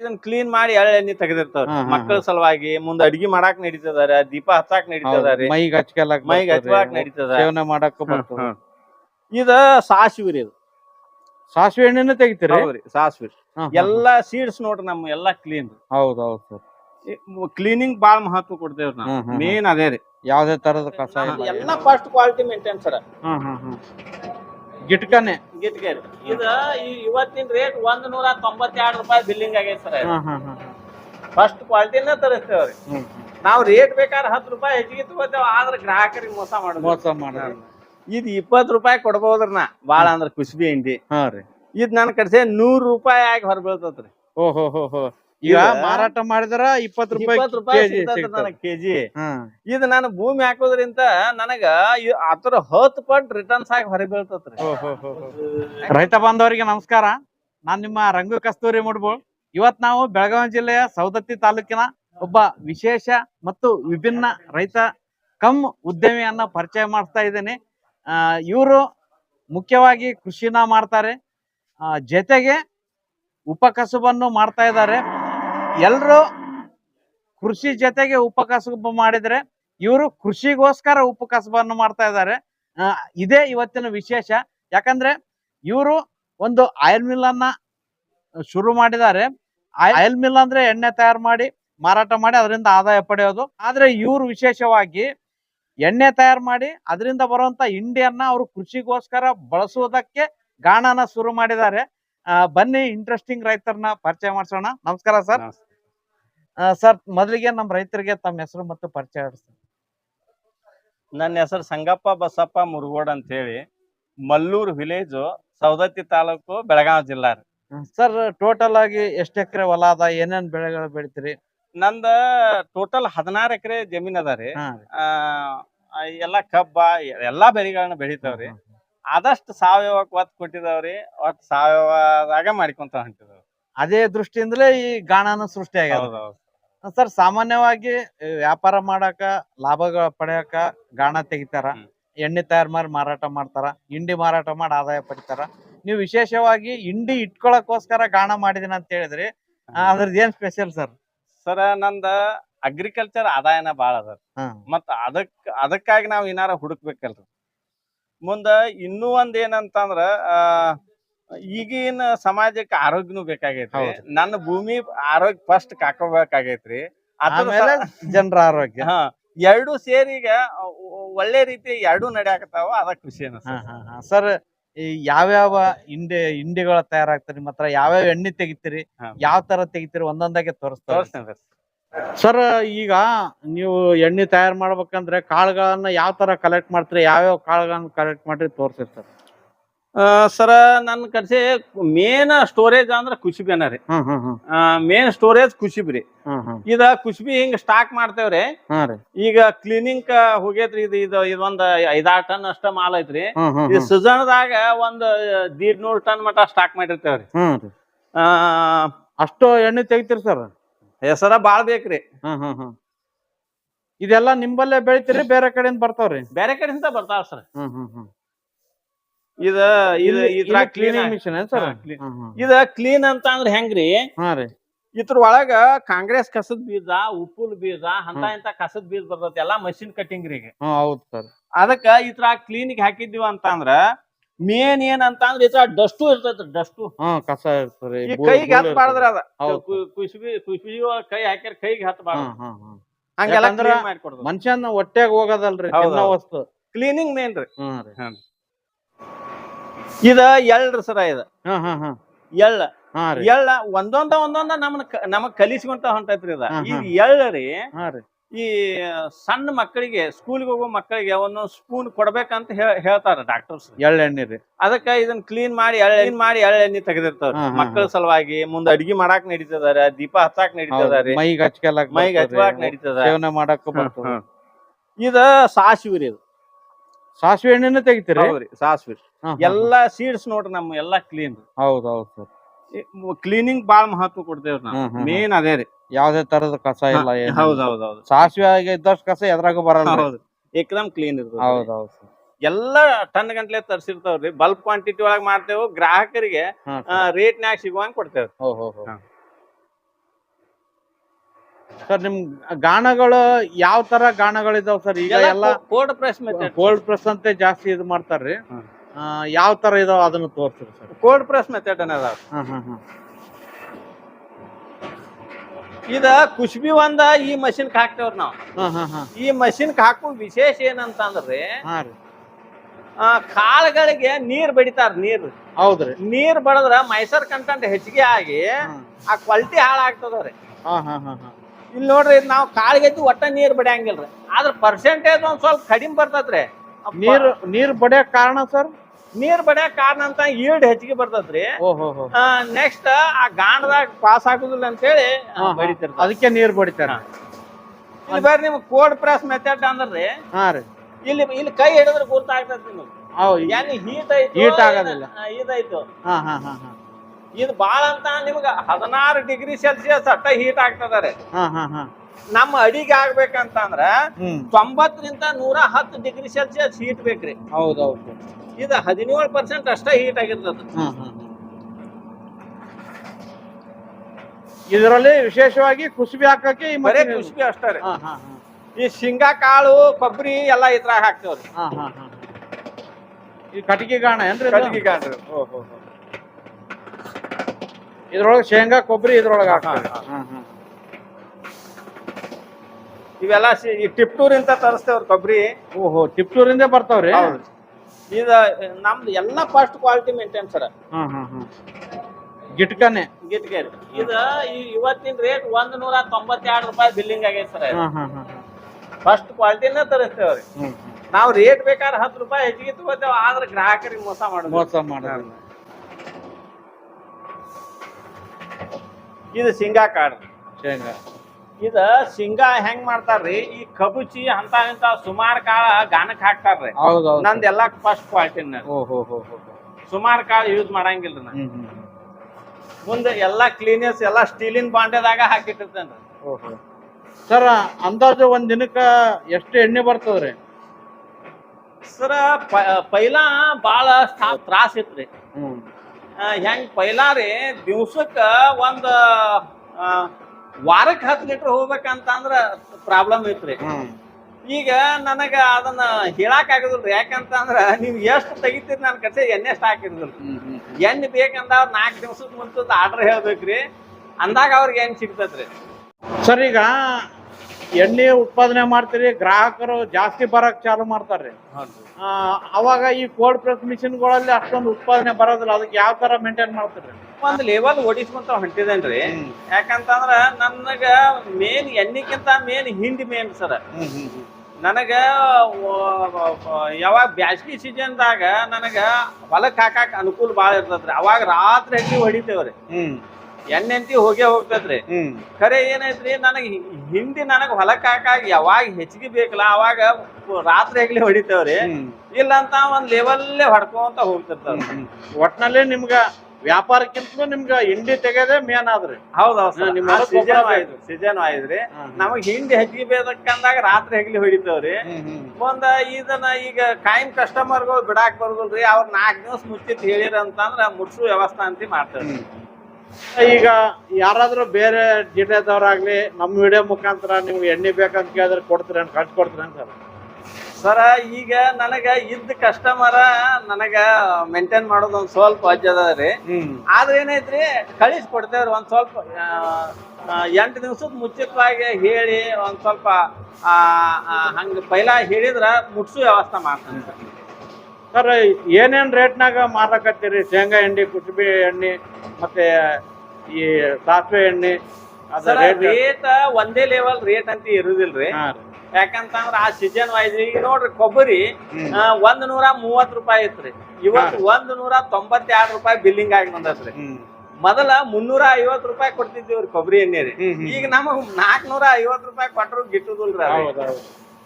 ಇದನ್ನ ಕ್ಲೀನ್ ಮಾಡಿ ಎಳ್ಳ ಎಣ್ಣೆ ಹಾ, ಮಕ್ಕಳ ಸಲುವಾಗಿ ಮುಂದ ಅಡಿಗೆ ಮಾಡಾಕ್ ನಡೀತದಾರ ದೀಪ ಹಚ್ಚಾಕ್ ನಡೀತದಾರಿ. ಮೈಗ್ ಹಚ್ಕೆಲ್ಲಕ್ ಮೈಗ್ ಹಚ್ಕೊಳಕ್ ಹಚ್ಚಾಕ್ ನಡೀತದ ಸೇವನೆ ಮಾಡಕ್. ಇದ ಸಾಸಿವೆ ರೀ ಇದು ಸಾಸಿವೆ ಎಣ್ಣೆನೂ ತೆಗಿತೀರಿ? ಸಾಸಿವೆ ಎಲ್ಲಾ ಸೀಡ್ಸ್ ನೋಡ್ರಿ ನಮ್ ಎಲ್ಲಾ ಕ್ಲೀನ್ ಹೌದ್ ಹೌದ್ ಸರ್. ಕ್ಲೀನಿಂಗ್ ಬಾಳ ಮಹತ್ವ ಕೊಡ್ತೇವ್ರಿ ನಾವು. ಮೇನ್ ಅದೇ ರೀ. ಯಾವ್ದೇ ತರದ ಕಸ ಎಲ್ಲಾ ಫಸ್ಟ್ ಕ್ವಾಲಿಟಿ ಮೇಂಟೈನ್ ಸರ್ ಹ್ಮ್ ಹ್ಮ್ ಹ್ಮ್. ಗಿಟ್ಕನೆ. ಗಿಟ್ಕರಿ ಇದು ಈ- ಇವತ್ತಿನ ರೇಟ್ ಒಂದ್ ನೂರ ತೊಂಬತ್ತೆರಡು ರೂಪಾಯಿ ಬಿಲ್ಲಿಂಗ್ ಆಗೈತೆ ಸರ್ ಫಸ್ಟ್ ಕ್ವಾಲಿಟಿನ ತರಿಸ್ತೇವ್ರಿ. ನಾವು ರೇಟ್ ಬೇಕಾದ್ರೆ ಹತ್ತು ರೂಪಾಯಿ ಹೆಚ್ಚಿಗೆ ತಗೋತೇವ ಆದ್ರೆ ಗ್ರಾಹಕರಿಗೆ ಮೋಸ ಮಾಡೋದು ಮೋಸ ಮಾಡೋದು ಇದು ಇಪ್ಪತ್ತು ರೂಪಾಯಿ ಕೊಡ್ಬೋದ್ರಿ ನಾ. ಭಾಳ ಅಂದ್ರೆ ಕುಸ್ಬಿ ಹಿಂಡಿ ಹಾ ರೀ. ಇದು ನನ್ನ ಕಡೆ ನೂರು ರೂಪಾಯಿ ಆಗಿ ಹೊರಬೀಳ್ತತ್ರಿ. ಓ ಹೋ ಹೋ ಹೋ. ಈಗ ಮಾರಾಟ ಮಾಡಿದ್ರ ಇಪ್ಪತ್ ರೂಪಾಯಿ ಕೆಜಿ ಇದು ನಾನು ಭೂಮಿ ಹಾಕೋದ್ರಿಂದ ನನಗ ಆತರ ಅದ್ರ ಪಾಯಿಂಟ್ ಪಟ್ ರಿಟರ್ನ್ಸ್ ಆಗಿ ಹೊರಬೀಳ್ತತ್ರಿ ಹೋ, ಹೋ, ಹೋ, ಹೋ. ರೈತ ಬಾಂಧವರಿಗೆ ನಮಸ್ಕಾರ. ನಾನ್ ನಿಮ್ಮ ರಂಗು ಕಸ್ತೂರಿ ಮುಡ್ಬೋಳ್. ಇವತ್ ನಾವು ಬೆಳಗಾವಿ ಜಿಲ್ಲೆಯ ಸೌದತ್ತಿ ತಾಲೂಕಿನ ಒಬ್ಬ ವಿಶೇಷ ಮತ್ತು ವಿಭಿನ್ನ ರೈತ ಕಮ್ ಉದ್ಯಮಿಯನ್ನ ಪರಿಚಯ ಮಾಡಿಸ್ತಾ ಇದ್ದೇನೆ. ಆ ಇವರು ಮುಖ್ಯವಾಗಿ ಕೃಷಿನ ಮಾಡ್ತಾರೆ. ಜೊತೆಗೆ ಉಪಕಸುಬನ್ನು ಮಾಡ್ತಾ ಇದ್ದಾರೆ. ಎಲ್ಲರೂ ಕೃಷಿ ಜೊತೆಗೆ ಉಪಕಸಬ ಮಾಡಿದ್ರೆ ಇವರು ಕೃಷಿಗೋಸ್ಕರ ಉಪಕಸಬನ್ನು ಮಾಡ್ತಾ ಇದ್ದಾರೆ. ಇದೇ ಇವತ್ತಿನ ವಿಶೇಷ. ಯಾಕಂದ್ರೆ ಇವರು ಒಂದು ಆಯಿಲ್ ಮಿಲ್ ಅನ್ನ ಶುರು ಮಾಡಿದ್ದಾರೆ. ಆಯಿಲ್ ಮಿಲ್ ಅಂದ್ರೆ ಎಣ್ಣೆ ತಯಾರು ಮಾಡಿ, ಮಾರಾಟ ಮಾಡಿ, ಅದರಿಂದ ಆದಾಯ ಪಡೆಯೋದು. ಆದ್ರೆ ಇವರು ವಿಶೇಷವಾಗಿ ಎಣ್ಣೆ ತಯಾರು ಮಾಡಿ, ಅದರಿಂದ ಬರುವಂತ ಹಿಂಡಿಯನ್ನ ಅವರು ಕೃಷಿಗೋಸ್ಕರ ಬಳಸುವುದಕ್ಕೆ ಗಾಣನ ಶುರು ಮಾಡಿದ್ದಾರೆ. ಬನ್ನಿ ಇಂಟ್ರೆಸ್ಟಿಂಗ್ ರೈತರನ್ನ ಪರಿಚಯ ಮಾಡಿಸೋಣ. ನಮಸ್ಕಾರ ಸರ್. ಸರ್ ಮೊದಲಿಗೆ ನಮ್ಮ ರೈತರಿಗೆ ತಮ್ಮ ಹೆಸರು ಮತ್ತು ಪರಿಚಯ ನನ್ನ ಹೆಸರು ಸಂಗಪ್ಪ ಬಸಪ್ಪ ಮುರುಗೋಡ್ ಅಂತ ಹೇಳಿ ಮಲ್ಲೂರು ವಿಲೇಜ್ ಸೌದತ್ತಿ ತಾಲೂಕು ಬೆಳಗಾವಿ ಜಿಲ್ಲಾ ರೀ. ಸರ್ ಟೋಟಲ್ ಆಗಿ ಎಷ್ಟು ಎಕರೆ ಹೊಲ ಅದ? ಏನೇನ್ ಬೆಳೆಗಳು ಬೆಳಿತೀರಿ? ನಂದ ಟೋಟಲ್ ಹದಿನಾರು ಎಕರೆ ಜಮೀನ್ ಅದ ರೀ. ಎಲ್ಲಾ ಕಬ್ಬ ಎಲ್ಲಾ ಬೆಳೆಗಳನ್ನ ಬೆಳಿತಾವ್ರಿ. ಆದಷ್ಟು ಸಾವಯವಕ್ಕೆ ಒತ್ತು ಕೊಟ್ಟಿದಾವ್ರಿ ಒಟ್ಟು ಸಾವಯವದಾಗ ಮಾಡ್ಕೊಂತ ಹೊಂಟಿದ್ರು ಅದೇ ದೃಷ್ಟಿಯಿಂದಲೇ ಈ ಗಾಣನ ಸೃಷ್ಟಿ ಆಗ್ಯಾವ ಹೌದೌದು. ಸರ್ ಸಾಮಾನ್ಯವಾಗಿ ವ್ಯಾಪಾರ ಮಾಡಾಕ ಲಾಭ ಪಡೆಯಕ ಗಾಣ ತೆಗಿತಾರ ಹ್ಮ್. ಎಣ್ಣೆ ತಯಾರು ಮಾಡಿ ಮಾರಾಟ ಮಾಡ್ತಾರ ಹಿಂಡಿ ಮಾರಾಟ ಮಾಡಿ ಆದಾಯ ಪಡಿತಾರ. ನೀವು ವಿಶೇಷವಾಗಿ ಹಿಂಡಿ ಇಟ್ಕೊಳಕೋಸ್ಕರ ಗಾಣ ಮಾಡಿದಿನ ಅಂತ ಹೇಳಿದ್ರಿ. ಆ, ಅದ್ರದ್ದು ಏನ್ ಸ್ಪೆಷಲ್ ಸರ್? ಸರ ನಂದ ಅಗ್ರಿಕಲ್ಚರ್ ಆದಾಯನ ಬಾಳ ಅದ. ಹ್ಮ್ ಮತ್ತ ಅದಕ್ ಅದಕ್ಕಾಗಿ ನಾವ್ ಏನಾರ ಹುಡುಕ್ಬೇಕಲ್ರಿ. ಮುಂದ ಇನ್ನೂ ಒಂದ್ ಏನಂತಂದ್ರ ಆ ಈಗಿನ ಸಮಾಜಕ್ಕೆ ಆರೋಗ್ಯನೂ ಬೇಕಾಗೈತಿ. ನನ್ನ ಭೂಮಿ ಆರೋಗ್ಯ ಫಸ್ಟ್ ಕಾಕೋಬೇಕಾಗೈತ್ರಿ. ಆಮೇಲೆ ಜನರ ಆರೋಗ್ಯ. ಹಾ ಎರಡು ಸೇರಿಗ ಒಳ್ಳೆ ರೀತಿ ಎರಡು ನಡೆಯಾಕತ್ತಾವ ಅದ ಖುಷಿ ಅನ್ನ ಸರ್ ಈ ಯಾವ್ಯಾವ ಹಿಂಡಿ ಹಿಂಡಿಗಳ ತಯಾರಾಗ್ತಾರೆ? ನಿಮ್ಮ ಹತ್ರ ಯಾವ್ಯಾವ ಎಣ್ಣೆ ತೆಗಿತೀರಿ. ಯಾವ ತರ ತೆಗಿತೀರಿ? ಒಂದೊಂದಾಗೆ ತೋರಿಸ್ತಾರೆ ಸರ್ ಈಗ ನೀವು ಎಣ್ಣೆ ತಯಾರು ಮಾಡ್ಬೇಕಂದ್ರೆ ಕಾಳುಗಳನ್ನ ಯಾವ ತರ ಕಲೆಕ್ಟ್ ಮಾಡ್ತೀರಿ? ಯಾವ್ಯಾವ ಕಾಳುಗಳನ್ನ ಕಲೆಕ್ಟ್ ಮಾಡ್ರಿ ತೋರ್ಸಿರಿ ಸರ್. ಸರ ನನ್ನ ಕಡೆ ಮೇನ್ ಸ್ಟೋರೇಜ್ ಅಂದ್ರ ಕುಶಿಬಿನ ರೀ. ಮೇನ್ ಸ್ಟೋರೇಜ್ ಕುಶಿಬಿ ರೀ. ಇದ ಕುಶಿಬಿ ಹಿಂಗ್ ಸ್ಟಾಕ್ ಮಾಡ್ತೇವ್ರಿ ಈಗ ಕ್ಲೀನಿಂಗ್ ಹೋಗೇತ್ರಿ ಇದು ಇದು ಇದೊಂದ್ ಐದಾರು ಟನ್ ಅಷ್ಟ ಮಾಲ್ ಐತ್ರಿ. ಈ ಸೀಸನ್ದಾಗ ಒಂದ್ ದೀಡ್ ನೂರ್ ಟನ್ ಮಟ್ಟ ಸ್ಟಾಕ್ ಮಾಡಿರ್ತೇವ್ರಿ ಆ ಅಷ್ಟು ಎಣ್ಣೆ ತೆಗಿತೀರಿ ಸರ್? ಹೆಸರ ಬಾಳ್ ಬೇಕ್ರಿ. ಹ್ಮ್ ಹ್ಮ್ ಹ್ಮ್. ಇದೆಲ್ಲ ನಿಂಬಲ್ಲೇ ಬೆಳಿತೀರಿ ಬೇರೆ ಕಡೆಯಿಂದ ಬರ್ತಾವ್ರಿ? ಬೇರೆ ಕಡೆಯಿಂದ ಬರ್ತಾವ ಸರ್. ಹ್ಮ್ ಹ್ಮ್ ಹ್ಮ್. ಇದ ಇದ ಇದ್ರ ಕ್ಲೀನಿಂಗ್ ಕ್ಲೀನ್ ಮಿಷನ್ ಸರ್? ಇದ ಕ್ಲೀನ್ ಅಂತ ಅಂದ್ರ ಹೆಂಗ್ರಿ? ಹಾ ರೀ. ಇದ್ರ ಒಳಗ ಕಾಂಗ್ರೆಸ್ ಕಸದ ಬೀಜ ಉಪ್ಪುಲ್ ಬೀಜ ಅಂತ ಇಂತ ಕಸದ ಬೀಜ ಬರ್ತೈತಿ ಎಲ್ಲಾ ಮಷಿನ್ ಕಟಿಂಗ್ ರೀ ಹ್ಮ್ ಹೌದು ಸರ್. ಅದಕ್ಕ ಇತರ ಕ್ಲೀನಿಗ್ ಹಾಕಿದ್ವಿ ಅಂತ ಅಂದ್ರ ಮೇನ್ ಏನಂತ ಅಂದ್ರ ಇತರ ಡಸ್ಟು ಇರ್ತೈತ್ರಿ ಡಸ್ಟು. ಹಾ ಕಸ ಇರ್ತದೆ ಈ ಕೈಗೆ ಹತ್ಬಾರ್ದ್ರ ಅದ. ಹೌದು. ಕು- ಕುಸ್ಬಿ ಕುಸ್ಬಿ ಕೈ ಹಾಕ್ಯಾರ ಕೈಗೆ ಹತ್ಬಾರ್ದು. ಹಂಗೆಲ್ಲ ಯಾಕಂದ್ರ ಕ್ಲೀನ್ ಮಾಡ್ಕೊಡೋದು ಮನುಷ್ಯನ ಹೊಟ್ಟೆಗ್ ಹೋಗೋದಲ್ರಿ ಹೌದು, ತಿನ್ನೋ ಹೌದು. ವಸ್ತು. ಕ್ಲೀನಿಂಗ್ ಮೇನ್ ರೀ. ಹ್ಮ್ ರೀ. ಇದ ಎಳ್ರಿ ಸರ ಇದ. ಎಳ್ಳ ಹಾ ರೀ. ಎಳ್ಳ ಒಂದೊಂದ ಒಂದೊಂದ ನಮ್ನ ಕ- ನಮಗ್ ಕಲಿಸ್ಕೊಂತ ಹೊಂಟೈತ್ರಿ ಇದ. ಹಾ. ಎಳ್ಳ ರೀ ಹಾ ರೀ. ಈ ಸಣ್ಣ ಮಕ್ಕಳಿಗೆ ಸ್ಕೂಲ್ಗೆ ಹೋಗೋ ಮಕ್ಕಳಿಗೆ ಒಂದೊಂದು ಸ್ಪೂನ್ ಕೊಡ್ಬೇಕಂತ ಹೇಳ್- ಹೇಳ್ತಾರ ಡಾಕ್ಟರ್ಸ್ ಎಳ್ಳೆಣ್ಣೆ ರೀ ಅದಕ್ಕ ಇದನ್ನ ಕ್ಲೀನ್ ಮಾಡಿ ಎಳ್ಳೆಣ್ಣೆ ಮಾಡಿ ಎಳ್ಳೆಣ್ಣೆ ತೆಗೆದಿರ್ತಾರ. ಹಾ, ಮಕ್ಕಳ ಸಲುವಾಗಿ ಮುಂದ ಅಡಿಗೆ ಮಾಡಾಕ್ ನಡೀತದಾರ ದೀಪ ಹಚ್ಚಾಕ್ ನಡೀತದಾರಿ. ಮೈಗ್ ಹಚ್ಕೆಲ್ಲಕ್ ಮೈಗ್. ಹಚ್ಚಾಕ್ ನಡೀತದ ಮಾಡಕ್ ಇದ ಸಾಸಿವೆ ರೀ ಇದು. ಸಾಸಿವೆ ಎಣ್ಣೆನೂ ತೆಗಿತೀರಿ? ಸಾಸಿವೆ. ಎಲ್ಲಾ ಸೀಡ್ಸ್ ನೋಡ್ರಿ ನಮ್ಮ ಎಲ್ಲಾ ಕ್ಲೀನ್ ಹೌದೌದು ಕ್ಲೀನಿಂಗ್ ಬಾಳ ಮಹತ್ವ ಕೊಡ್ತೇವ್ರಿ ನಾವು. ಮೇನ್ ಅದೇ ರೀ. ಯಾವ್ದೇ ತರದ ಕಸ ಇಲ್ಲ ಏನಿಲ್ಲ. ಹೌದ್ ಹೌದ್ ಹೌದ್. ಸಾಸಿವೆ ಆಗಿ ಇದ್ದಷ್ಟು ಕಸ ಎದ್ರಾಗ ಬರಲ್ಲ. ಹೌದು. ಏಕದಮ್ ಕ್ಲೀನ್ ಇರ್ತದೆ. ಹೌದೌದು ಎಲ್ಲ ಟನ್ ಗಂಟ್ಲೆ ತರ್ಸಿರ್ತಾವ್ರಿ. ಬಲ್ಕ್ ಕ್ವಾಂಟಿಟಿ ಒಳಗ್ ಮಾಡ್ತೇವೆ ಗ್ರಾಹಕರಿಗೆ ರೇಟ್ ನ್ಯಾಗ ಸಿಗುವಂಗ್ ಕೊಡ್ತೇವೆ. ಹೋ. ಸರ್ ನಿಮ್ ಗಾಣಗಳು ಯಾವ ತರ ಗಾಣಗಳಿದಾವ್ ಸರ್? ಈಗ ಎಲ್ಲ cold press method cold press ಅಂತ ಜಾಸ್ತಿ ಇದು ಮಾಡ್ತಾರ್ರಿ. ಹ್ಮ್. ಆ, ಯಾವ ತರ ಇದಾವ ಅದನ್ನ ತೋರ್ಸ್ರಿ ಸರ್. ಕೋಲ್ಡ್ ಪ್ರೆಸ್ ಮೆಥಡ್ ಅನ್ನೋದ್ ಹ್ಮ್ ಹಾ ಹಾ. ಇದ ಕುಶ್ಬಿ ಒಂದ ಈ ಮಷಿನ್ ಹಾಕ್ತೇವ್ರಿ ನಾವು. ಹಾ ಹಾ ಹಾ. ಈ ಮಷಿನ್ ಹಾಕೋ ವಿಶೇಷ ಏನಂತಂದ್ರಿ? ಹಾ ರೀ. ಆ, ಕಾಳುಗಳಿಗೆ ನೀರ್ ಬಡಿತಾರ ನೀರ್. ಹೌದ್ರಿ ನೀರ್ ಬಡದ್ರ ಮೈಸೂರ್ ಕಂಟೆಂಟ್ ಹೆಚ್ಚಿಗೆ ಆಗಿ ಹ್ಮ್. ಆ ಕ್ವಾಲಿಟಿ ಹಾಳಾಗ್ತದ್ರಿ ಹಾ ಹಾ ಹಾ ಹಾ. ಇಲ್ಲಿ ನೋಡ್ರಿ ನಾವು ನಾವ್ ಕಾಳಿಗೆ ಒಟ್ಟ ನೀರ್ ಬಡಿಯಂಗಿಲ್ರಿ. ಆದ್ರ ಪರ್ಸೆಂಟೇಜ್ ಒಂದ್ ಸ್ವಲ್ಪ ಕಡಿಮೆ ಬರ್ತದ್ರಿ. ನೀರ್ ನೀರ್ ಬಡಿಯಕ್ ಕಾರಣ ಸರ್ ನೀರ್ ಬಡಿಯಾಕ ಕಾರಣ ಅಂತ ಈಲ್ಡ್ ಹೆಚ್ಚಿಗೆ ಬರ್ತದ್ರಿ. ನೆಕ್ಸ್ಟ್ ಆ ಗಾಣದಾಗ ಪಾಸ್ ಆಗುದಿಲ್ಲ ಅಂತ ಹೇಳಿ. ಅದಕ್ಕೆ ನೀರ್ ಬಡಿತಾರ. ಇಲ್ಲಿ ಬೇರೆ ನಿಮ್ ಕೋಲ್ಡ್ ಪ್ರೆಸ್ ಮೆಥಡ್ ಅಂದ್ರಿ ಇಲ್ಲಿ ಇಲ್ಲಿ ಕೈ ಹಿಡಿದ್ರೆ ಗುರ್ತಾಗ್ತದೆ ನಿಮ್ಗೆ. ಏನ್ ಹೀಟ್ ಐತು Heat ಆಗೋದಿಲ್ಲ. ಇದಾಯ್ತು. ಹಾ ಹಾ ಹಾ ಹಾ. ಇದು ಬಾಳ ಅಂತ ನಿಮ್ಗ ಹದಿನಾರು ಡಿಗ್ರಿ ಸೆಲ್ಸಿಯಸ್ ಅಟ್ಟ ಹೀಟ್ ಆಗ್ತದಾರೆ. ಹಾ ಹಾ ಹಾ. ನಮ್ಮ ಅಡಿಗೆ ಆಗ್ಬೇಕಂತಂದ್ರ ತೊಂಬತ್ತರಿಂದ ನೂರ ಹತ್ತು ಡಿಗ್ರಿ ಸೆಲ್ಸಿಯಸ್ ಹೀಟ್ ಬೇಕ್ರಿ. ಹೌದೌದು. ಹೌದು ಇದು ಹದಿನೇಳು ಪರ್ಸೆಂಟ್ ಅಷ್ಟೇ ಹೀಟ್ ಆಗಿದ ಹ್ಮ್ ಹ್ಮ್ ಹಾ ಇದರಲ್ಲಿ ವಿಶೇಷವಾಗಿ ಕುಸುಬಿ ಹಾಕಕ್ಕೆ ಈ ಬರೇ ಖುಷಿ ಅಷ್ಟ ರೀ. ಹಾ ಹಾ ಹಾ. ಈ ಶೇಂಗಾ ಕಾಳು ಕೊಬ್ಬರಿ ಎಲ್ಲಾ ಇದ್ರಾಗ ಹಾಕ್ತೇವ್ರಿ ಹಾ ಹಾ ಹಾ ಈ ಕಟ್ಟಿಗೆ ಗಾಣ ಏನ್ರಿ ಇದು? ಕಟ್ಗಿ ಇದ್ರೊಳಗೆ ಶೇಂಗಾ ಕೊಬ್ಬರಿ ಇದ್ರೊಳಗೆ ಹಾಕ್ತಾರೆ ಹಾ. ಹಾ ಹಾ ಇವೆಲ್ಲ ಶಿ- ಈ ಟಿಪ್ಟೂರಿಂದ ತರಿಸ್ತೇವ್ರಿ ಕೊಬ್ಬರಿ ಓಹೋ ತಿಪ್ಟೂರಿಂದ ಬರ್ತಾವ್ರಿ ಇದ ನಮ್ದು ಎಲ್ಲಾ ಫಸ್ಟ್ ಕ್ವಾಲಿಟಿ ಮೇಂಟೈನ್ ಸರ್. ಗಿಟ್ಕನೆ. ಗಿಟ್ಗೆ ಇದು ಈ ಇವತ್ತಿನ ರೇಟ್ ಒಂದ್ ನೂರ ತೊಂಬತ್ತೆರಡು ರೂಪಾಯಿ ಬಿಲ್ಲಿಂಗ್ ಆಗೈತೆ ಸರ್. ಫಸ್ಟ್ ಕ್ವಾಲಿಟಿನ ತರಿಸ್ತೇವ್ರಿ ಹ್ಮ್. ನಾವು ರೇಟ್ ಬೇಕಾದ್ರೆ ಹತ್ತು ರೂಪಾಯಿ ಹೆಚ್ಚಿಗೆ ತಗೋತೇವೆ ಆದ್ರೆ ಗ್ರಾಹಕರಿಗೆ ಮೋಸ ಮಾಡೋದು ಮೋಸ ಮಾಡೋದು ಇದು ಶೇಂಗಾ ಕಾಳು ಶೇಂಗಾ. ಇದ ಶೇಂಗಾ ಹೆಂಗ್ ಮಾಡ್ತಾರ್ರಿ? ಈ ಕಬುಚಿ ಅಂತ ಇಂತ ಸುಮಾರು ಕಾಳ ಗಾನಕ್ ಹಾಕ್ತಾರ್ರಿ. ಹೌದು ಹೌದು ನಂದ್ ಎಲ್ಲಾ ಫಸ್ಟ್ ಕ್ವಾಲಿಟಿನ ಹೋ. ಸುಮಾರು ಕಾಳು ಯೂಸ್ ಮಾಡಂಗಿಲ್ರಿ ನಾ. ಮುಂದೆ ಎಲ್ಲಾ ಕ್ಲೀನೆಸ್ ಎಲ್ಲಾ ಸ್ಟೀಲಿನ ಬಾಂಡೆದಾಗ ಹಾಕಿಟ್ಟಿರ್ತೇನ್ರಿ. ಓಹೋ ಸರ್ ಅಂದಾಜು ಒಂದ್ ದಿನಕ್ಕ ಎಷ್ಟು ಎಣ್ಣೆ ಬರ್ತದ್ರಿ? ಸರ ಪೈಲಾ ಬಾಳ ತ್ರಾಸ ಇತ್ರಿ ಹೆಂಗ್ ಪೈಲಾ ರೀ ದಿವ್ಸಕ್ಕ ಒಂದ್ ಆ, ವಾರಕ್ ಹತ್ತು ಲೀಟರ್ ಹೋಗ್ಬೇಕಂತಂದ್ರ ಪ್ರಾಬ್ಲಮ್ ಐತ್ರಿ. ಈಗ ನನಗ ಅದನ್ನ ಹೇಳಕ್ ಆಗುದಿಲ್ರಿ. ಯಾಕಂತಂದ್ರ ನೀವ್ ಎಷ್ಟು ತೆಗಿತೀರಿ ನನ್ ಕಡೆ ಎಣ್ಣೆ ಸ್ಟಾಕ್ ಹ್ಮ್ ಎಣ್ಣೆ ಬೇಕಂದ ನಾಲ್ಕು ದಿವ್ಸದ ಮುಂಚೆ ಆರ್ಡರ್ ಹೇಳ್ಬೇಕ್ರಿ. ಅಂದಾಗ ಅವ್ರಿಗೆ ಏನ್ ಸಿಗ್ತದ್ರಿ? ಸರ್ ಈಗ ಎಣ್ಣೆ ಉತ್ಪಾದನೆ ಮಾಡ್ತೀರಿ ಗ್ರಾಹಕರು ಜಾಸ್ತಿ ಬರಕ್ ಚಾಲು ಮಾಡ್ತಾರ್ರಿ. ಆ, ಅವಾಗ ಈ ಕೋಲ್ಡ್ ಪ್ರೆಸ್ ಮಿಷಿನ್ಗಳಲ್ಲಿ ಅಷ್ಟೊಂದು ಉತ್ಪಾದನೆ ಬರೋದಿಲ್ಲ ಅದಕ್ಕೆ ಯಾವ ತರ ಮೇಂಟೈನ್ ಮಾಡ್ತೀರಿ? ಒಂದ್ ಲೆವೆಲ್ ಓಡಿಸ್ಕೊಂತ ಹೊಂಟಿದೇನ್ರಿ. ಯಾಕಂತಂದ್ರ ನನಗ ಮೇನ್ ಎಣ್ಣೆಗಿಂತ ಮೇನ್ ಹಿಂಡಿ ಮೇನ್ ಸರ್. ನನಗ ಯಾವಾಗ ಬ್ಯಾಸ್ಗಿ ಸೀಸನ್ದಾಗ ನನಗ ಹೊಲಕ್ ಹಾಕಾಕ ಅನುಕೂಲ ಬಾಳ ಇರ್ತದ್ರಿ. ಅವಾಗ ರಾತ್ರಿ ಹಂಗಿ ಹೊಡಿತೇವ್ರಿ. ಹ್ಮ್ ಎಣ್ಣೆ ಅಂತಿ ಹೋಗೇ ಹೋಗ್ತದ್ರಿ. ಖರೆ ಏನೈತ್ರಿ ನನಗ್ ಹಿಂದಿ ನನಗೆ ಹೊಲಕ್ ಹಾಕಾಗ ಯಾವಾಗ ಹೆಚ್ಚಿಗೆ ಬೇಕಲ್ಲ ಅವಾಗ ರಾತ್ರಿ ಆಗ್ಲಿ ಹೊಡಿತೇವ್ರಿ. ಇಲ್ಲಂತ ಇಲ್ಲ ಅಂತ ಒಂದ್ ಲೆವೆಲ್ಲೇ ಹೊಡ್ಕೊಂತ ಹೋಗ್ತಿರ್ತಾರ ಒಟ್ನಲ್ಲಿ ನಿಮ್ಗ ವ್ಯಾಪಾರಕ್ಕಿಂತ ನಿಮ್ಗ ಹಿಂಡಿ ತೆಗೆದೇ ಮೇನ್ ಆದ್ರಿ. ಹೌದೌದು ಸೀಸನ್ ಆಯ್ತು. ಸೀಸನ್ ಆಯ್ತ್ರಿ. ನಮಗ್ ಹಿಂಡಿ ಹೆಚ್ಚಿಗೆ ಬೇಕಂದಾಗ ರಾತ್ರಿ ಹೆಗ್ಲಿ ಹೊಡಿತೇವ್ರಿ. ಒಂದ ಇದನ್ನ ಈಗ ಕಾಯಂ ಕಸ್ಟಮರ್ಗಳು ಬಿಡಾಕ್ ಬರುದಿಲ್ರಿ ಅವ್ರ ನಾಲ್ಕು ದಿವಸ ಮುಚ್ಚಿತ್ ಹೇಳಿರಂತಂದ್ರ ಮುಟ್ಸು ವ್ಯವಸ್ಥಾ ಅಂತ ಮಾಡ್ತೇವ್ರಿ. ಈಗ ಯಾರಾದ್ರೂ ಬೇರೆ ಜಿಲ್ಲೆದವರಾಗ್ಲಿ ನಮ್ಮ ವಿಡಿಯೋ ಮುಖಾಂತರ ನಿಮ್ಗೆ ಎಣ್ಣೆ ಬೇಕಂತ ಕೇಳಿದ್ರೆ ಕೊಡ್ತೀರ ಕಟ್ ಕೊಡ್ತೀರ ಸರ್ ಸರ ಈಗ ನನಗ ಇದ್ದ ಕಸ್ಟಮರ ನನಗ ಮೇಂಟೈನ್ ಮಾಡೋದು ಒಂದ್ ಸ್ವಲ್ಪ ಅಜ್ಜದ ರೀ. ಆದ್ರೆ ಏನೈತ್ರಿ ಕಳಿಸ್ ಕೊಡ್ತೇವ್ರಿ ಒಂದ್ ಸ್ವಲ್ಪ ಎಂಟು ದಿವ್ಸದ ಮುಚ್ಚಿತವಾಗಿ ಹೇಳಿ ಒಂದ್ ಸ್ವಲ್ಪ ಹಂಗ ಪೈಲಾ ಹೇಳಿದ್ರ ಮುಟ್ಸು ವ್ಯವಸ್ಥೆ ಮಾಡ್ತಾನೆ ಸರ್ ಏನೇನು ರೇಟ್ನಾಗ ಮಾರಕತ್ತೀರಿ? ಶೇಂಗಾ ಎಣ್ಣೆ ಕುಸುಬಿ ಎಣ್ಣೆ ಮತ್ತೆ ಈ ಸಾಸಿವೆ ಎಣ್ಣೆ ಅದ ರೇಟ್? ಒಂದೇ ಲೆವೆಲ್ ರೇಟ್ ಅಂತ ಇರುದಿಲ್ರಿ. ಯಾಕಂತಂದ್ರ ಆ ಸೀಸನ್ ವೈಸ್ ಈಗ ನೋಡ್ರಿ ಕೊಬ್ಬರಿ ಒಂದ್ ನೂರ ಮೂವತ್ ರೂಪಾಯಿ ಐತ್ರಿ. ಇವತ್ತು ಒಂದ್ ನೂರ ತೊಂಬತ್ತೆರಡು ರೂಪಾಯಿ ಬಿಲ್ಲಿಂಗ್ ಆಗಿ ಬಂದತ್ರಿ. ಮೊದಲ ಮುನ್ನೂರ ಐವತ್ ರೂಪಾಯಿ ಕೊಡ್ತಿದ್ದೀವ್ರಿ ಕೊಬ್ಬರಿ ಎಣ್ಣೆ ರೀ. ಈಗ ನಮಗ್ ನಾಲ್ಕನೂರ ಐವತ್ ರೂಪಾಯಿ ಕೊಟ್ಟರು ಗಿಟ್ಟುದಿಲ್ರಿ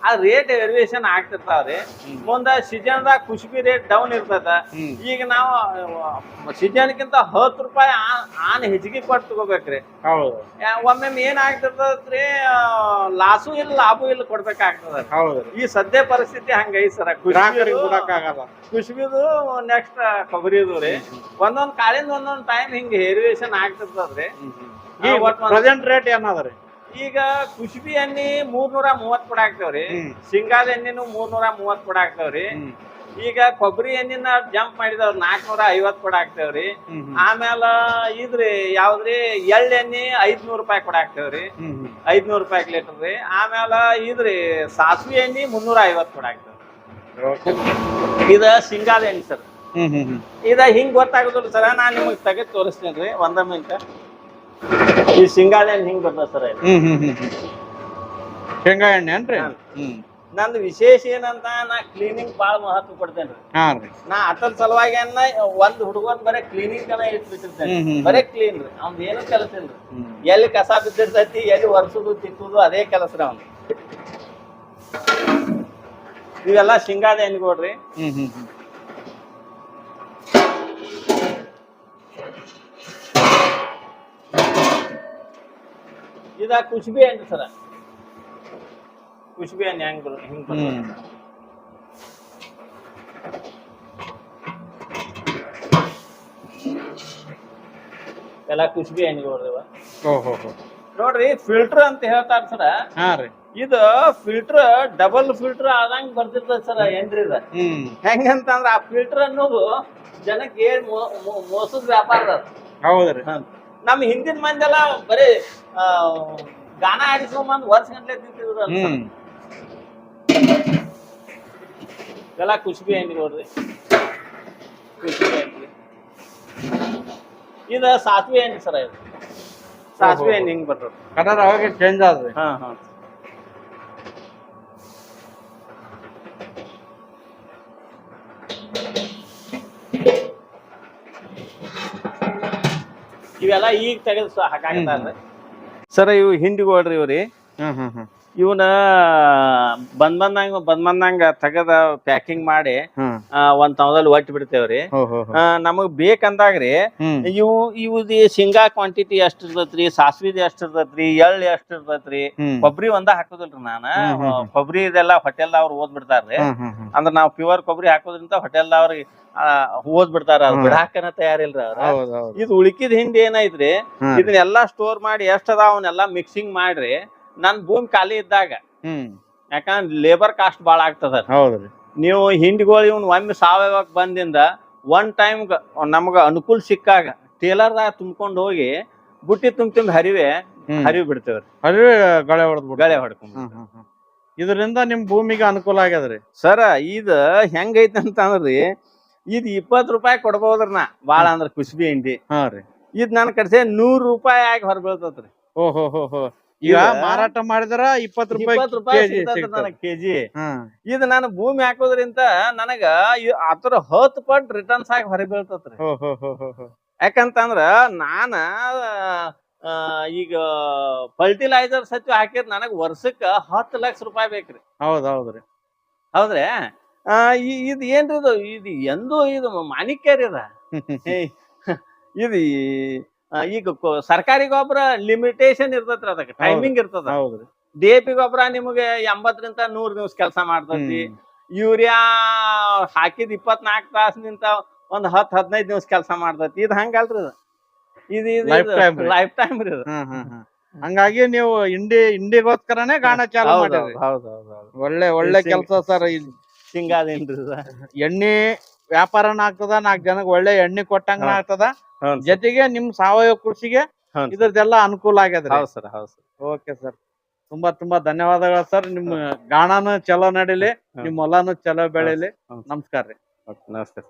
ಆ ರೇಟ್ ವೇರಿಯೇಷನ್ ಆಗ್ತಿರ್ತಾವ್ರಿ. ಮುಂದ ಸೀಸನ್ದಾಗ ಕುಸುಬಿ ರೇಟ್ ಡೌನ್ ಇರ್ತದ. ಈಗ ನಾವು ಸೀಜನ್ಕಿಂತ ಹತ್ತು ರೂಪಾಯಿ ಆನ್ ಹೆಚ್ಚಿಗೆ ಕೊಟ್ಟು ತಗೋಬೇಕ್ರಿ. ಒಮ್ಮೆ ಏನ್ ಆಗ್ತಿರ್ತದ್ರಿ ಲಾಸು ಇಲ್ಲ ಲಾಭು ಇಲ್ಲ ಕೊಡ್ಬೇಕಾಗ್ತದ. ಹೌದು. ಈ ಸದ್ಯ ಪರಿಸ್ಥಿತಿ ಹಂಗೈತಿ ಸರ. ಕುಸುಬಿದು ನೆಕ್ಸ್ಟ್ ಕೊಬ್ಬರಿದು ರೀ. ಒಂದೊಂದ್ ಕಾಳಿಂದ ಒಂದೊಂದ್ ಟೈಮ್ ಹಿಂಗ ವೇರಿಯೇಷನ್ ಆಗ್ತಿರ್ತದ್ರಿ. ಪ್ರೆಸೆಂಟ್ ರೇಟ್ ಏನದ ರೀ? ಈಗ ಕುಸುಬಿ ಎಣ್ಣೆ ಮೂರ್ನೂರ ಮೂವತ್ ಕೊಡ ಆಗ್ತಾವ್ರಿ. ಶೇಂಗಾದ ಎಣ್ಣೆನು ಮೂರ್ನೂರ ಮೂವತ್ ಕೊಡ ಆಗ್ತಾವ್ರಿ. ಈಗ ಕೊಬ್ಬರಿ ಎಣ್ಣಿನ ಜಂಪ್ ಮಾಡಿದವ್ರ ನಾಲ್ಕನೂರ ಐವತ್ ಕೊಡ ಆಗ್ತಾವ್ರಿ. ಆಮ್ಯಾಲ. ಆಮೇಲ ಇದ್ರಿ ಯಾವ್ದ್ರಿ? ಎಳ್ಳ ಎಣ್ಣೆ ಐದ್ನೂರ್ ರೂಪಾಯಿ ಕೊಡ ಆಗ್ತಾವ್ರಿ. ಐದ್ನೂರ್ ರೂಪಾಯಿ ಲೀಟರ್ ರೀ. ಆಮೇಲ ಇದ್ರಿ ಸಾಸ್ವಿ ಎಣ್ಣೆ ಮುನ್ನೂರ ಐವತ್ ಕೊಡ ಆಗ್ತಾವ್ರಿ. ಇದ ಶೇಂಗಾದ ಎಣ್ಣೆ ಸರ್. ಇದ ಹಿಂಗ್ ಗೊತ್ತಾಗುದಿಲ್ಲ ಸರ್. ನಾನ್ ನಿಮಗ್ ತೆಗೆದು ತೋರಿಸ್ತೇನೆ ರೀ ಒಂದ ಮಿನಿಟ್ ಈ ಎಣ್ಣೆ ಹಿಂಗ್ ಬರ್ತದ ಸರ್ ಇದು? ಹ್ಮ್ ಹ್ಮ್ ಹ್ಮ್ ಹ್ಮ್. ಶೇಂಗಾ ಎಣ್ಣೆ ಏನ್ರಿ ಹ್ಮ್. ನಂದು ವಿಶೇಷ ಏನಂತ ನಾ ಕ್ಲೀನಿಂಗ್ ಬಾಳ ಮಹತ್ವ ಕೊಡ್ತೇನೆ ಹಾ ರೀ. ನಾ ಅದ್ರ ಸಲುವಾಗಿ ಅನ್ನ ಒಂದ್ ಹುಡುಗನ್ ಬರೇ ಕ್ಲೀನಿಂಗ್ ಕನ ಇಟ್ಬಿಟ್ಟಿರ್ತೇನೆ. ಹ್ಮ್, ಹ್ಮ್, ಬರೇ ಕ್ಲೀನ್ ರೀ. ಅವ್ನ್ ಏನು ಕೆಲಸ ಇಲ್ರಿ ಹ್ಮ್. ಎಲ್ಲಿ ಕಸ ಬಿದ್ದಿರ್ತೈತಿ ಎಲ್ಲಿ ಒರ್ಸುದು ತಿಕ್ಕುದು ಅದೇ ಕೆಲಸ ರೀ ಅವ್ನು. ಇವೆಲ್ಲ ಶೇಂಗಾದ ಎಣ್ಣೆ ಕೊಡ್ರಿ. ಹ್ಮ್ ಹ್ಮ್ ಹ್ಮ್. ಇದ ಕುಶ್ಬಿ ಎಣ್ಣೆ ಸರ. ಕುಶ್ಬಿ ಎಣ್ಣೆ ಹೆಂಗ್ ಬರು ಹಿಂಗ್ ಬರ್ತದೆ. ಹ್ಮ್. ಎಲ್ಲ ಕುಶ್ಬಿ ಎಣ್ಣೆ ಕೊಡ್ರಿ ಇವ. ಓ ಹೋ ಹೋ. ನೋಡ್ರಿ ಫಿಲ್ಟರ್ ಅಂತ ಹೇಳ್ತಾರ ಸರ. ಹಾ ರೀ. ಇದು ಫಿಲ್ಟರ್ ಡಬಲ್ ಫಿಲ್ಟರ್ ಆದಂಗ್ ಬರ್ತಿರ್ತದ ಸರ್ ಏನ್ರಿ ಇದ? ಹೆಂಗಂತಂದ್ರ ಆ ಫಿಲ್ಟರ್ ಅನ್ನೋದು ಜನಕ್ಕೆ ಏನ್ ಮೋಸದ ವ್ಯಾಪಾರ ಹೌದ್ರಿ. ನಮ್ ಹಿಂದಿನ ಮಂದೆಲ್ಲ ಬರೀ ಗಾನ ಆಡಿಸ್ಕೊಂಬಂದ್ ವರ್ಷ ಗಂಟ್ಲೆ ತಿಂತಿದ್ರು ಹ್ಮ್. ಎಲ್ಲ ಖುಷಿ ಎಣ್ಣೆ ನೋಡ್ರಿ. ಕುಷ್ಬಿ ಎಣ್ಣೆ ಇದು ಸಾಸ್ವಿ ಎಣ್ಣೆ ಸರ ಇದು. ಸಾಸ್ವಿ ಎಣ್ಣೆ ಹಿಂಗ್ ಬರ್ತದ. ಕಲರ್ ಅವಾಗ ಚೇಂಜ್ ಆದ್ರಿ ಹಾ ಹಾ. ಇವೆಲ್ಲ ಈಗ ತೆಗೆದು ಹಾಕಾಕತ್ತಾರ್ರಿ ಸರ್ ಇವು ಹಿಂಡಿಗೋಳ್ರಿ ಇವ್ರಿ. ಹ್ಮ್ ಹ್ಮ್ ಹ್ಮ್. ಇವನ ಬಂದ್ ಬಂದಂಗ ಬಂದ್ ಬಂದಂಗ ತೆಗದ ಪ್ಯಾಕಿಂಗ್ ಮಾಡಿ ಆ, ಒಂದ್ ತವದಲ್ಲಿ ಒಟ್ಟು ಬಿಡ್ತೇವ್ರಿ. ಆ, ನಮಗ್ ಬೇಕಂದಾಗ್ರಿ ಇವು ಇವುದಿ ಶೇಂಗಾ ಕ್ವಾಂಟಿಟಿ ಎಷ್ಟ್ ಇರ್ತೈತ್ರಿ ಸಾಸ್ವಿದ್ ಎಷ್ಟ್ ಇರ್ತೈತ್ರಿ ಎಳ್ಳು ಎಷ್ಟ್ ಇರ್ತೈತ್ರಿ ಕೊಬ್ಬರಿ ಒಂದ ಹಾಕೋದಿಲ್ರಿ ನಾನ. ಕೊಬ್ಬರಿ ಇದೆಲ್ಲ ಹೋಟೆಲ್ ಅವ್ರು ಓದ್ ಬಿಡ್ತಾರ್ರಿ. ಅಂದ್ರ ನಾವ್ ಪ್ಯೂರ್ ಕೊಬ್ಬರಿ ಹಾಕೋದ್ರಿಂದ ಹೋಟೆಲ್ ಅವ್ರಿಗೆ ಓದ್ ಬಿಡ್ತಾರ ಅವ್ರು. ಬಿಡಾಕನ ತಯಾರಿಲ್ರಿ ಅವ್ರ. ಹೌದ್ ಹೌದ್. ಇದು ಉಳಿಕಿದ ಹಿಂಡಿ ಏನೈತ್ರಿ. ಇದನ್ನೆಲ್ಲಾ ಸ್ಟೋರ್ ಮಾಡಿ ಎಷ್ಟ್ ಅದಾವ ಅವನ್ನೆಲ್ಲಾ ಮಿಕ್ಸಿಂಗ್ ಮಾಡ್ರಿ ನನ್ ಭೂಮಿ ಖಾಲಿ ಇದ್ದಾಗ ಹ್ಮ್. ಯಾಕಂದ್ರ ಲೇಬರ್ ಕಾಸ್ಟ್ ಬಾಳ ಆಗ್ತದ ಹೌದ್ರಿ. ನೀವು ಹಿಂಡಿಗಳು ಇವ್ನ ಒಮ್ಮೆ ಸಾವಯವಕ್ ಬಂದಿಂದ ಒನ್ ಟೈಮ್ ನಮ್ಗ ಅನುಕೂಲ ಸಿಕ್ಕಾಗ ಟೇಲರ್ದಾಗ ತುಂಬ್ಕೊಂಡ್ ಹೋಗಿ ಬುಟ್ಟಿ ತುಂಬ ತುಂಬ ಹರಿವೆ. ಹರಿವಿ ಬಿಡ್ತೇವ್ರಿ. ಹರಿವೆ ಗಳೆ ಹೊಡೆದ್ ಗಳೆ ಹೊಡ್ಕೊಂಡ್. ಇದರಿಂದ ನಿಮ್ ಭೂಮಿಗೆ ಅನುಕೂಲ ಆಗ್ಯದ್ರಿ. ಸರ ಇದ ಹೆಂಗೈತಿ ಅಂತಂದ್ರಿ ಇದ್ ಇಪ್ಪತ್ ರೂಪಾಯಿ ಕೊಡ್ಬೋದ್ರ ನಾ. ಬಾಳ ಅಂದ್ರ ಕುಸ್ಬಿ ಹಿಂಡಿ. ಹಾ ರೀ. ಇದ್ ನನ್ ಕಡೆ ನೂರ್ ರೂಪಾಯಿ ಆಗಿ ಹೊರ ಬೀಳ್ತತ್ರಿ ಓ ಹೋ ಹೋ ಹೋ ಈಗ ಮಾರಾಟ ಮಾಡಿದ್ರ ಇಪ್ಪತ್ ರೂಪಾಯಿ ಕೆಜಿ ಇದ್ ಕೆಜಿ. ಹ್ಮ್ ಇದು ನಾನು ಭೂಮಿ ಹಾಕೋದ್ರಿಂದ ನನಗ ಅದ್ರ ಹತ್ತು ಪಟ್ ರಿಟರ್ನ್ಸ್ ಆಗಿ ಹೊರ ಬೀಳ್ತತ್ರಿ. ಯಾಕಂತಂದ್ರ ನಾನ ಈಗ ಫರ್ಟಿಲೈಸರ್ ಸಚಿವ ಹಾಕಿದ್ ನನಗ್ ವರ್ಷಕ್ಕ ಹತ್ತು ಲಕ್ಷ ರೂಪಾಯಿ ಬೇಕ್ರಿ. ಹೌದ್ ಹೌದ್ರಿ ಹೌದ್ರಿ? ಆ, ಇದ್ ಏನ್ರಿ ಇದು? ಇದು ಎಂದೂ ಇದು ಮಾಣಿಕ್ಯ ರೀ ಅದ. ಏ, ಇದು ಈಗ ಸರ್ಕಾರಿ ಗೊಬ್ಬರ ಲಿಮಿಟೇಷನ್ ಇರ್ತೈತ್ರಿ ಅದಕ್ಕೆ ಟೈಮಿಂಗ್ ಇರ್ತದ. ಹೌದ್ರಿ ಡಿ ಎ ಪಿ ಗೊಬ್ಬರ ನಿಮಗೆ ಎಂಬತ್ತರಿಂದ ನೂರ್ ದಿವ್ಸ ಕೆಲಸ ಮಾಡ್ತೈತಿ. ಯೂರಿಯಾ ಹಾಕಿದ್ ಇಪ್ಪತ್ನಾಲ್ಕು ತಾಸಿನಿಂದ ಒಂದ್ ಹತ್ ಹದಿನೈದು ದಿವ್ಸ ಕೆಲಸ ಮಾಡ್ತೈತಿ. ಇದು ಹಂಗಲ್ರಿ ಇದು. ಇದು. ಲೈಫ್ ಟೈಮ್ ರೀ. ಇದು. ಹಂಗಾಗಿ ನೀವು ಇಂಡಿ ಇಂಡಿಗೋಸ್ಕರನೇ ಗಾಣ ಚಾಲು ಮಾಡಿರಿ. ಒಳ್ಳೆ ಒಳ್ಳೆ ಕೆಲಸ ಸರ್ ಹಿಂಗಾದೇನ್ರಿ? ಎಣ್ಣೆ ವ್ಯಾಪಾರನ ಆಗ್ತದ ನಾಲ್ಕು ಜನಕ್ಕೆ ಒಳ್ಳೆ ಎಣ್ಣೆ ಕೊಟ್ಟಂಗನ ಆಗ್ತದ. ಜೊತೆಗೆ ನಿಮ್ ಸಾವಯವ ಕೃಷಿಗೆ. ಇದ್ರದ್ದೆಲ್ಲ ಅನುಕೂಲ ಆಗ್ಯದ ಹೌದ್ ಸರ್ ಹೌದ್ ಸರ್. Okay sir. ತುಂಬಾ ತುಂಬಾ ಧನ್ಯವಾದಗಳು ಸರ್. ನಿಮ್ ಗಾಣನು ಚಲೋ ನಡೀಲಿ. ನಿಮ್ ಹೊಲನು ಚಲೋ ಬೆಳೀಲಿ. ನಮಸ್ಕಾರ ರೀ. ನಮಸ್ತೆ